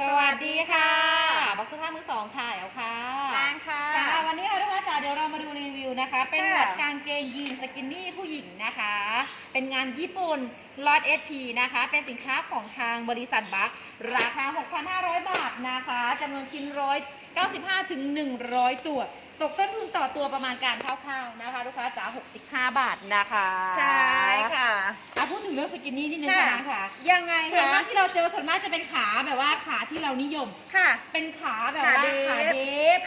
สวัสดีค่ะ บักเสื้อผ้ามือสองค่ะเอลค่ะ ค่ะค่ะวันนี้เราทุกคนจ๋าเดี๋ยวเรามาดูรีวิวนะคะ เป็นค่ะหมวดกางเกงยีนสกินนี่ผู้หญิงนะคะ เป็นงานญี่ปุ่นล็อตเอพีนะคะ เป็นสินค้าของทางบริษัทบัคราคา 6,500 บาทนะคะจำนวนชิ้นร้อย95ถึง100 ตัว ตกต้นทุนต่อตัวประมาณการคร่าวๆนะคะ ลูกค้าจ๋า65 บาทนะคะ ใช่ค่ะอะพูดถึงเรื่องสกินนี่นิดนึงค่ะค่ะค่ะยังไงส่วนคะมากที่เราเจอส่วนมากจะเป็นขาแบบว่าขาที่เรานิยมค่ะ เป็นขาแบบว่าขาขาเดเดฟฟ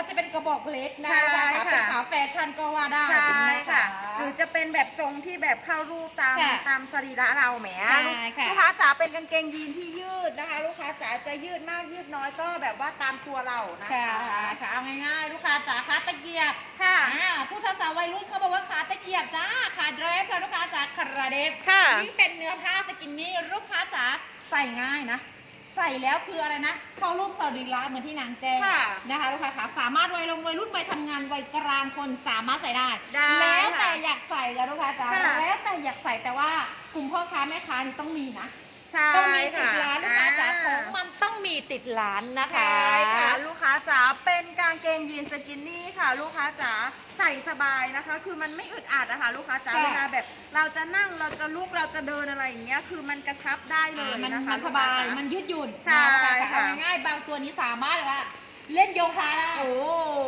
กระบอกก็จะเป็นกระบอกเล็กนะใช่คะค่ะ เป็นขาแฟชั่นก็ว่าได้ใช่นค่ะหรือจะเป็นแบบทรงที่แบบเข้ารูปตามค่ะตามสรีระเราแหมใช่ค่ะลูกค้าจ๋าเป็นกางเกงยีนที่ยืดนะคะ ลูกค้าจ๋าจะยืดมากยืดน้อยก็แบบว่าตามตัวเรานะค่ะคะค่ะเอาง่ายๆ ลูกค้าจ๋าขาตะเกียบค่ะ อ่าผู้ภาษาวัยรุ่นเขาบอกว่าขาตะเกียบจ้าขาเดรฟค่ะลูกค้าจ๋าขาเดฟค่ะ นี่เป็นเนื้อผ้าสกินนี่ลูกค้าจ๋าใส่ง่ายนะ ใส่แล้วคืออะไรนะเข้ารูปสรีระเหมือนที่นางแจ้งค่ะนะคะลูกค้าขาสามารถวัยลงวัยรุ่นวัยทำงานวัยกลางคนสามารถใส่ได้ ได้แล้วแต่ค่ะอยากใส่แล้วลูกค้าจ๋าค่ะ แล้วแต่อยากใส่แต่ว่ากลุ่มพ่อค้าแม่ค้านี่ต้องมีนะ ใช่ต้องมีติดค่ะร้านลูกค้าจ๋าของอ่ามันต้องมีติดร้านนะคะ ใช่ค่ะ ลูกค้าจ๋าเป็นกางเกงยีนสกินนี่ค่ะ ลูกค้าจ๋าใส่สบายนะคะ คือมันไม่อึดอัดนะคะลูกค้าจ๋าค่ะเวลาแบบ เราจะนั่งเราจะลุกเราจะเดินอะไรอย่างเงี้ยคือมันกระชับได้เลยมันนะคะมันสบายลูกค้จ๋มันยืดหยุ่นใช่นค่ะเอาง่ายๆบางตัวนี้สามารถเลยว่าเล่นโยคะได้โอ้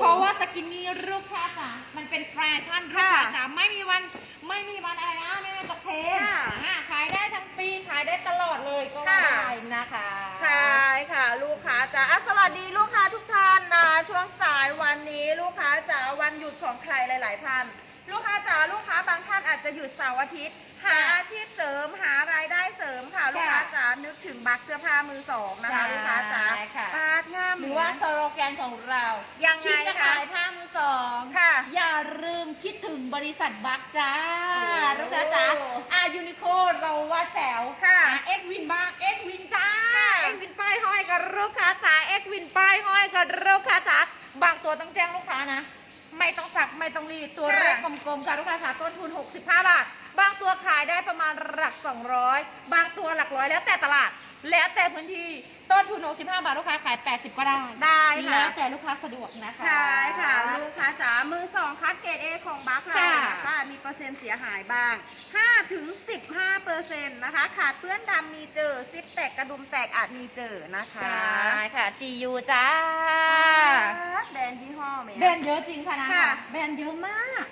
เพราะว่าสกินนี่ลูกค้าจ๋ามันเป็นแฟชั่นลูกค่ะค้าจ๋าไม่มีวันไม่มีวันอะไรนะไม่มีตกเทรนด์ค่ะอ่าขายได้ทั้งปีขายได้ตลอดเลย ก็ว่าค่ะได้นะคะ ใช่ค่ะ ลูกค้าจ๋าอะสวัสดีลูกค้าทุกท่านนะคะช่วงสายวันนี้ลูกค้าจ๋าวันหยุดของใครหลาย ๆ ท่าน ลูกค้าจ๋าลูกค้าบางท่านอาจจะหยุดเสาร์อาทิตย์ หาอาชีพเสริมหารายได้เสริมค่ะ ลูกค้าจ๋านึกถึงบักเสื้อผ้ามือสองนะคะ ลูกค้าจ๋าใช่ค่ะ ปาดงามหรือว่าสโลแกนของเรายังไงคิดจะคะขายผ้ามือสอง ค่ะ อย่าลืมคิดถึงบริษัทบักจ้าโอ้ลูกค้าจ๋าอายูนิโคเราว่าแจ๋วค่ะ เอ็กวินบ้างเอ็กวินจ้าค่ะเอ็กวินป้ายห้อยกับลูกค้าจ๋าเอ็กวินป้ายห้อยกับลูกค้าจ๋าบางตัวต้องแจ้งลูกค้านะ ไม่ต้องสักไม่ต้องรีดตัวค่ะเลขกลมๆค่ะลูกค้าจ๋าต้นทุน 65 บาท บางตัวขายได้ประมาณหลัก 200 บางตัวหลักร้อยแล้วแต่ตลาด แล้วแต่พื้นที่ต้นทุน65บาทลูกค้าขาย 80 ก็ได้ได้ค่ะ แล้วแต่ลูกค้าสะดวกนะคะ ใช่ค่ะ ลูกค้าจ๋ามือสองคัดเกรดเอของบัคเราค่ะนะคะมีเปอร์เซ็นต์เสียหายบ้าง 5 ถึง 15เปอร์เซ็นต์นะคะ ขาดเปื้อนดำมีเจอซิปแตกกระดุมแตกอาจมีเจอนะคะ ใช่ค่ะ GU จ้าแบรนด์ยี่ห้อไหมแบรนด์เยอะจริงค่ะนะค่ะแบรนด์เยอะมาก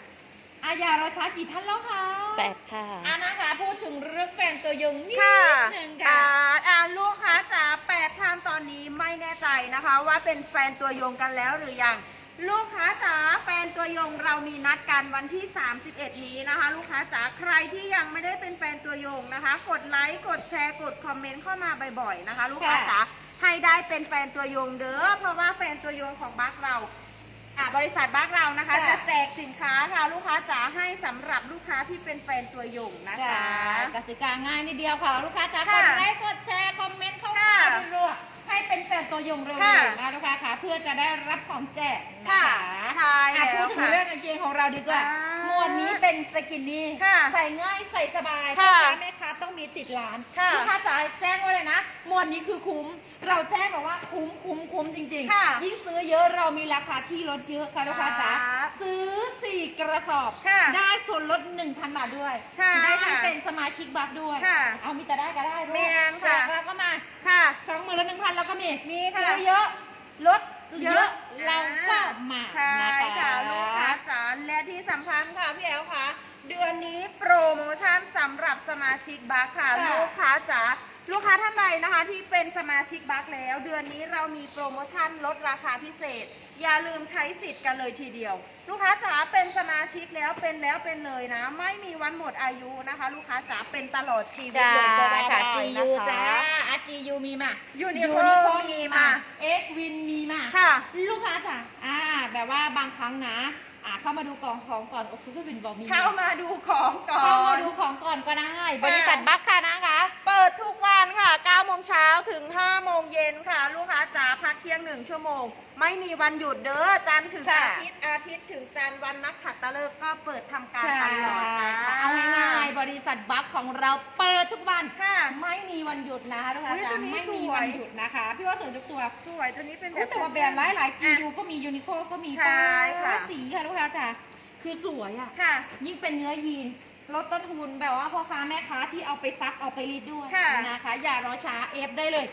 อายาเราช้ากี่ท่านแล้วคะแปดค่ะอะนะคะ พูดถึงเรื่องแฟนตัวยงนิดค่ะนึงอ่าค่ะอ่าลูกค้าจ๋าแปดท่านตอนนี้ไม่แน่ใจนะคะ ว่าเป็นแฟนตัวยงกันแล้วหรือยัง ลูกค้าจ๋าแฟนตัวยงเรามีนัดกันวันที่ 31 นี้นะคะ ลูกค้าจ๋าใครที่ยังไม่ได้เป็นแฟนตัวยงนะคะ กดไลค์กดแชร์กดคอมเมนต์เข้ามาบ่อยๆนะคะ ลูกค้าจ๋าให้ได้เป็นแฟนตัวยงเด้อเพราะว่าแฟนตัวยงของบัคเรา อ่าบริษัทบัคเรานะคะ ค่ะ จะแจกสินค้าค่ะลูกค้าจ๋าให้สำหรับลูกค้าที่เป็นแฟนตัวยงนะค่ะคะกสิกาง่ายนิดเดียวค่ะ ลูกค้าจ๋ากค่ะดไลค์กดแชร์ คอมเมนต์เข้ามาค่ะรัวๆให้เป็นแฟนตัวยงเร็วค่ะๆนะลูกค้าค่ะเพื่อจะได้รับของแจกนะค่ะคะ ใช่อะแล้พูวดถึงค่ะ เรื่องกางเกงของเราดีกว่า อ่าหมวดนี้เป็นสกินนี่ค่ะใส่ง่ายใส่สบายค่ะพ่อค้าแม่ค้าต้องมีติดร้านค่ะ ลูกค้าจ๋าแจ้งไว้ เลยนะหมวดนี้คือคุ้ม เราแจ้งบอกว่าคุ้มคุ้มคุ้มจริงค่ะยิ่งซื้อเยอะเรามีราคาที่ลดเยอะค่ะลูกค้าจ๋าค่ะซื้อ 4 กระสอบ ค่ะได้ส่วนลด 1,000 บาทด้วย ใช่ได้ทั้งค่ะเป็นสมาชิกบัคด้วย ค่ะเอามีแต่ได้ก็ได้ด้วยแม่นค่ะแจกแล้วก็มาค่ะ สองหมื่นละหนึ่งพันเราก็มีมีค่ะ ซื้อเยอะลดเยอะเราก็มาใช่นค่ะ ลูกค้าจ๋าและที่สำคัญค่ะพี่แอลค่ะ เดือนนี้โปรโมชั่นสำหรับสมาชิกบัคค่ะ ค่ะลูกค้าจ๋า ลูกค้าท่านใดนะคะที่เป็นสมาชิกบัคแล้ว เดือนนี้เรามีโปรโมชั่นลดราคาพิเศษ อย่าลืมใช้สิทธิ์กันเลยทีเดียว ลูกค้าจ๋าเป็นสมาชิกแล้วเป็นแล้วเป็นเลยนะ ไม่มีวันหมดอายุนะคะ ลูกค้าจ๋าเป็นตลอดชีวิตจ้าเลยก็ว่าค่ะได้ GU นะจ้าคะอะ GU มีมา Uniqlo มีมา X Win มีมาค่ะ ลูกค้าจ๋าอ่า แบบว่าบางครั้งนะอ่าเข้ามาดูกล่องของก่อนโอ้คือก็วินบอกมีเข้ามาดูของก่อนเข้ามาดูของก่อนก็ได้บริษัทบัคค่ะนะคะ ปเปิดทุกวันค่ะ9โมงเช้าถึง5โมงเย็นค่ะ ลูกค้าจ๋าพักเที่ยง1ชั่วโมง ไม่มีวันหยุดเด้อจันทร์ถึงค่ะอาทิตย์อาทิตย์ถึงจันทร์วันนักขัตฤกษ์ก็เปิดทำการใช่ตลอดจ้าค่ะเอาง่ายๆบริษัทบัคของเราเปิดทุกวันค่ะ ไม่มีวันหยุดนะคะทุกท่านอุ๊ยจ๋าตัวนี้ไม่มีสวย วันหยุดนะคะ พี่ว่าสวยทุกตัวสวยตัวนี้เป็นแบอุ๊ยบ แต่ว่าแบรนด์หลายหลายๆ GU ก็มียูนิโคก็มีใช่ค่ะสีค่ะลูกค้าจ๋าคือสวยอะ ค่ะ ยิ่งเป็นเนื้อยีน ลดต้นทุนแบบว่าพ่อค้าแม่ค้าที่เอาไปซักเอาไปรีดด้วยค่ะนะคะ อย่ารอช้าเอฟได้เลย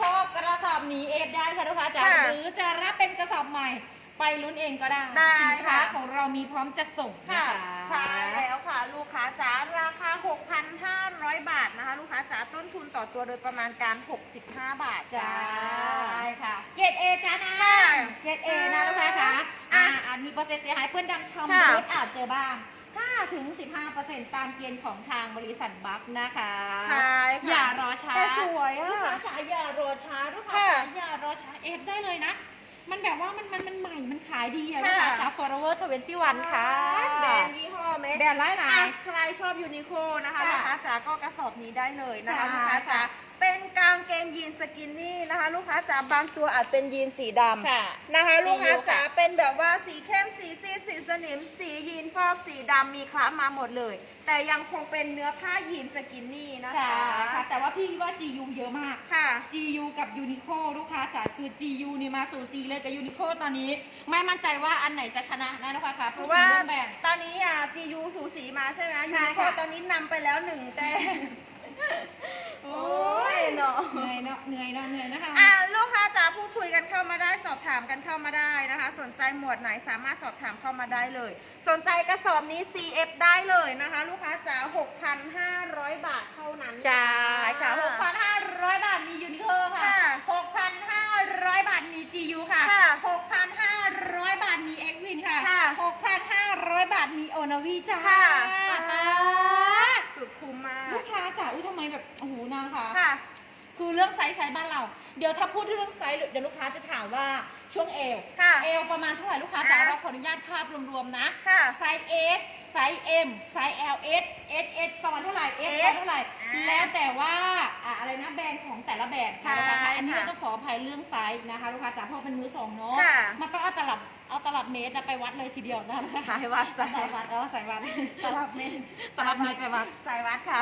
ชอบกระสอบนี้เอฟได้ค่ะลูกค้าจ๋าค่ะหรือจะรับเป็นกระสอบใหม่ ไปลุ้นเองก็ได้ได้สินค้าค่ะ ของเรามีพร้อมจะส่งนะค่ะคะใช่แล้วค่ะ ลูกค้าจ๋าราคา 6,500 บาทนะคะ ลูกค้าจ๋าต้นทุนต่อตัวโดยประมาณการ 65 บาทจ้าใช่ค่ะ เกรดเอจ้านะค่ะเกรดเอนะลูกค้าคะอ่าอาจมีเปอร์เซ็นต์เสียหายเพื่อนดำชำค่ะรุดอาจเจอบ้าง 5ถึง15%ตามเกณฑ์ของทางบริษัทบัคนะคะใช่ค่ะอย่ารอช้าแต่สวยอะลูกค้าจ๋าอย่ารอช้าลูกค้าค่ะจ๋าอย่ารอช้าเอฟได้เลยนะ มันแบบว่ามันมันมันใหม่ มันขายดีอะค่ะลูกค้าจ๋า forever 21 ค่ะ แบรนด์ยี่ห้อเมดแบรนด์หลายหลาอะยใครชอบยูนิโคนะคะค่ะลูกค้าจ๋าก็กระสอบนี้ได้เลยนะคะใช่ลูกค้าจ๋าค่ะ เป็นกางเกงยีนสกินนี่นะคะ ลูกค้าจ๋าบางตัวอาจเป็นยีนสีดำค่ะนะคะ ลูกค้าสีอยู่ค่ะจ๋าเป็นแบบว่าสีเข้มสีซีดสีสนิม สียีนฟอกสีดำมีคล้ามาหมดเลย แต่ยังคงเป็นเนื้อผ้ายีนสกินนี่นะใช่คะค่ะ แต่ว่าพี่คิดว่า GU เยอะมาก ค่ะ GU กับ Uniqlo ลูกค้าจ๋าคือ GU นี่มาสู่ซีเลยกับ Uniqlo ตอนนี้ ไม่มั่นใจว่าอันไหนจะชนะนะลูกค้าคะเพพูดราะถึว่างเรื่องแบ่งตอนนี้อะ GU สูสีมาใช่ไหมใช่ยูนิโคค่ะตอนนี้นำไปแล้วหนึ่งแต้ม โอ้โอ้ยเนาะ เหนื่อยเนาะเหนื่อยเนาะเหนื่อยนะคะอ่าลูกค้าจ๋าพูดคุยกันเข้ามาได้สอบถามกันเข้ามาได้นะคะ สนใจหมวดไหนสามารถสอบถามเข้ามาได้เลย สนใจกระสอบนี้ CF ได้เลยนะคะ ลูกค้าจ๋า6,500 บาทเท่านั้นใช่ค่ะ6,500 บาทมี Uniqlo ค่ะค่ะ 6,500 บาทมี GU ค่ะ ค่ะ6,500 บาทมี Xwin ค่ะ ค่ะ 6,500 บาทมี Onavi จ้าค่ะป๊าด สุดคุ้มมาก ลูกค้าจ๋าอุ้ยทำไมแบบโอ้โหนะคะ ค่ะ คือเรื่องไซส์ไซส์บ้านเรา เดี๋ยวถ้าพูดเรื่องไซส์เดี๋ยวลูกค้าจะถามว่าช่วงเอวค่ะเอวประมาณเท่าไหร่ลูกค้าจ๋าอะ เราขออนุญาตภาพรวมๆนะ ค่ะ ไซส์ S ไซส์ M ไซส์ L S S S ประมาณเท่าไหร่ S ประมาณ S เท่าไหร่ อ่าแล้วแต่ว่าอะอะไรนะแบรนด์ของแต่ละแบรนด์ใช่นะคะอันนี้ค่ะเราต้องขออภัยเรื่องไซส์นะคะ ลูกค้าจ๋าเพราะเป็นมือสองเนาะค่ะ มันต้องเอาตลับเอาตลับเมตรไปวัดเลยทีเดียวนะคะสายวัดสายวัดเออสายวัดตลับเมตรตลับเมตรไปวัด สายวัดค่ะ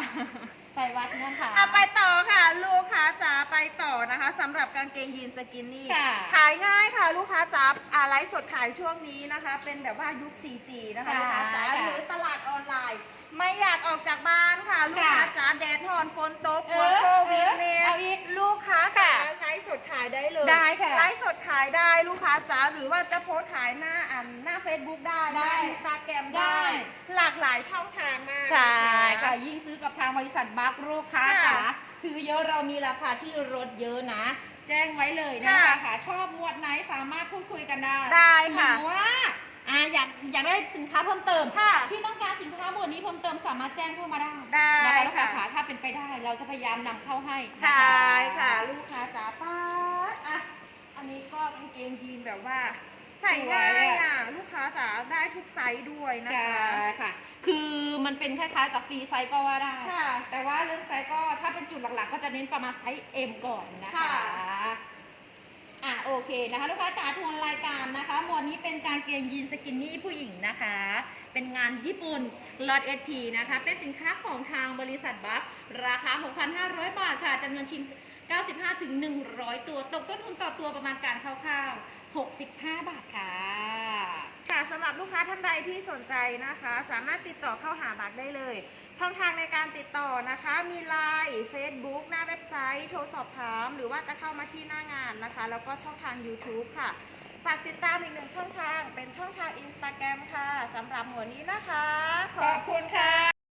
สายวัดนะคะอะไปต่อค่ะ ลูกค้าจ๋าไปต่อนะคะสำหรับกางเกงยีนสกินนี่ค่ะ ขายง่ายค่ะลูกค้าจ๋าอ่าไลฟ์สดขายช่วงนี้นะคะ เป็นแบบว่ายุค 4G นะคะค่ะลูกค้าจ๋าค่ะหรือตลาดออนไลน์ ไม่อยากออกจากบ้านค่ะ ลูกค้าจ๋าแดดฮอนฝนตกเอกลัวอโควิดเนี่ย ลฟ์สดขายได้ลูกค้าจ๋าหรือว่าจะโพสต์ขายหน้าอันหน้า Facebook ได้ได้อินสตาแกรมได้ ได้ หลากหลายช่องทางมากใช่นค่ะยิ่งซื้อกับทางบริษัทบัคลูกค้าค่ะจ๋าซื้อเยอะเรามีราคาที่ลดเยอะนะ แจ้งไว้เลยนะค่ะคะค่ะชอบหมวดไหนสามารถพูดคุยกันได้ได้ค่ะ หรือว่าอ่าอยากอยากได้สินค้าเพิ่มเติมค่ะ ที่ต้องการสินค้าหมวดนี้เพิ่มเติมสามารถแจ้งเข้ามาได้ได้นะคะลูกค้าค่ะค่ะถ้าเป็นไปได้ เราจะพยายามนำเข้าให้นใช่ค่ะ ลูกค้าจ๋าป้าดอะ อันนี้ก็กางเกงยีนแบบว่าใส่ง่ายอะลูกค้าจ๋าได้ทุกไซส์ด้วยนะใช่คะค่ะ คือมันเป็นคล้ายๆกับฟรีไซส์ก็ว่าได้ค่ะ แต่ว่าเรื่องไซส์ก็ถ้าเป็นจุดหลักๆ ก็จะเน้นประมาณไซส์ M ก่อนนะคะค่ะอะโอเคนะคะ ลูกค้าจ๋าทวนรายการนะคะ หมวดนี้เป็นการเกงยีนสกินนี่ผู้หญิงนะคะ เป็นงานญี่ปุ่นลอตเอทีนะคะ เป็นสินค้าของทางบริษัทบัคราคา 6,500 บาทค่ะจำนวนชิ้น 95ถึง100 ตัวตกต้นทุนต่อตัวประมาณการคร่าวๆ 65 บาทค่ะ ค่ะสำหรับลูกค้าท่านใดที่สนใจนะคะ สามารถติดต่อเข้าหาบักได้เลย ช่องทางในการติดต่อนะคะ มี Line Facebook หน้าเว็บไซต์ โทรสอบถาม หรือว่าจะเข้ามาที่หน้างานนะคะ แล้วก็ช่องทาง YouTube ค่ะฝากติดตามอีกหนึ่งช่องทางเป็นช่องทาง Instagram ค่ะสำหรับหมวดนี้นะคะ ขอบคุณค่ะ